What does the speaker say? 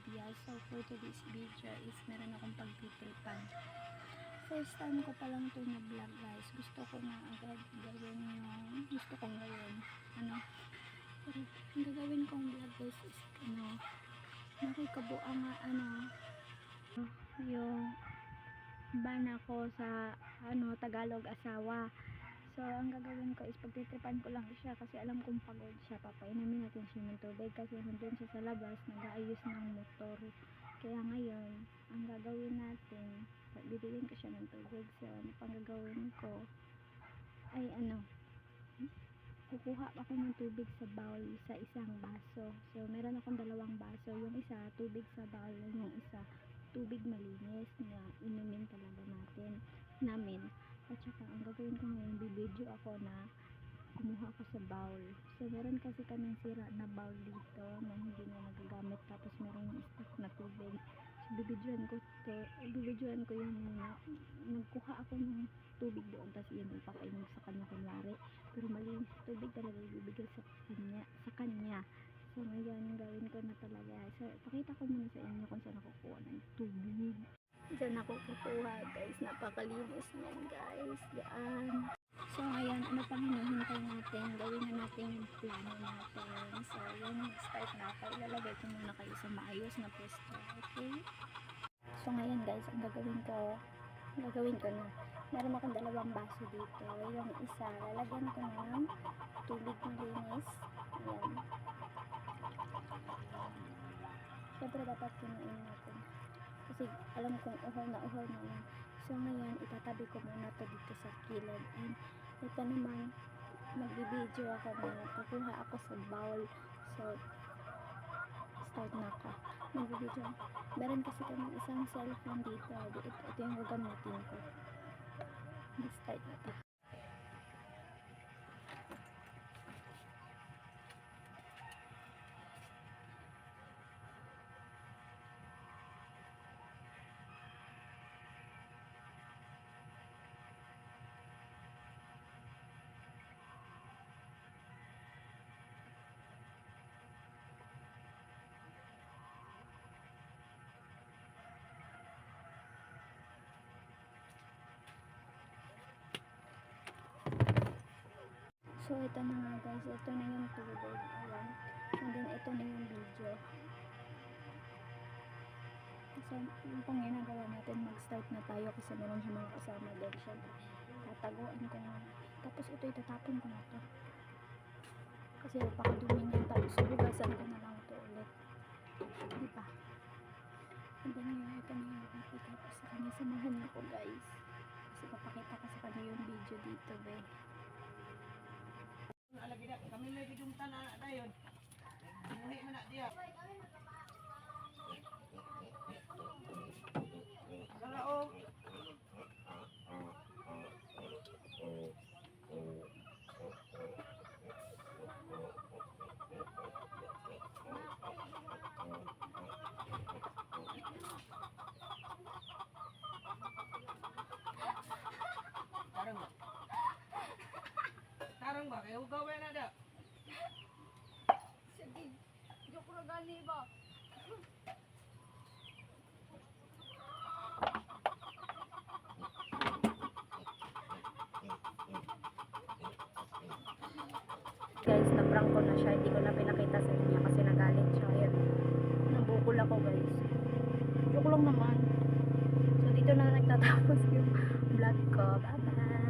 idea. So, for today's video is meron akong pagpitripan. First time ko palang to na vlog guys. Gusto ko na agad gawin yung, gusto kong gawin, ano, pero ang gagawin kong vlog guys is, ano, nakikabuang nga, ano, yung bana ko sa, ano, Tagalog asawa. So, ang gagawin ko is pagtitripan ko lang siya kasi alam kong pagod siya. Papainumin natin siya ng tubig kasi nandun siya sa labas, nag-aayos ng motor. Kaya ngayon, ang gagawin natin, bibigyan ko siya ng tubig. So, ano pang gagawin ko ay ano, kukuha ako ng tubig sa bowl sa isang baso. So, meron akong dalawang baso. Yung isa, tubig sa bowl. Yung isa, tubig malinis na inumin talaga natin namin. At saka, ang gagawin ko ngayon, bibidyo ako na kumuha ako sa bowl. So, meron kasi kaming sira na bowl dito na hindi na nagagamit. Tapos, meron stock na tubig. So, bibidyoan ko to, bibidyoan ko yung na, nagkuha ako ng tubig doon. Tapos, yun, ipapainom sa kanya kunwari. Pero, malinis tubig talaga ibibigay sa kanya. Sa kanya. So, ngayon, gawin ko na talaga. So, pakita ko muna sa inyo kung saan ako kukuha ng tubig. Diyan ako kukuha, guys. Napakalinis niyan, guys. Diyan. So, ngayon, ano pang hinihintay natin? Gawin na natin yung plano natin. So, yun, start na ako. Ilalagay ko muna kayo sa maayos na pwesto. Okay? So, ngayon, guys, ang gagawin ko, gagawin ko na, meron akong dalawang baso dito. Yung isa, lalagyan ko ng tubig malinis. Ayan. Siyempre, dapat kinuin natin. Kasi alam kong uhol na uhol na yun. So ngayon, itatabi ko muna to dito sa kilid. And ito naman, magbibideo ako na kukuha ako sa bowl. So, start na ako. Magbibideo. Meron kasi kami isang cellphone dito. Ito, ito yung gagamitin ko. Start na to. So, ito na nga guys. Ito na yung tubig. Ayan. And then, ito na yung video. So, yung pang ginagawa natin, mag-start na tayo kasi meron siya mga kasama doon. Siyempre, tataguan ko na. Tapos, ito itatapon ko na to. Kasi napakadumi niyan. Tapos, hugasan ko na lang ito ulit. Di ba? And then, yun, ito na yung nakikita ko sa kanya. Samahan niyo ko guys. Kasi papakita ko sa kanya yung video dito, be. Alagi na, kami may bidungtan na dayon. libo. Guys, na-prank ko na siya. Hindi ko na pinakita sa inyo kasi nagalit siya. Ayan. Nabukol ako guys. Joke lang naman. So, dito na nagtatapos yung vlog ko. Bye-bye!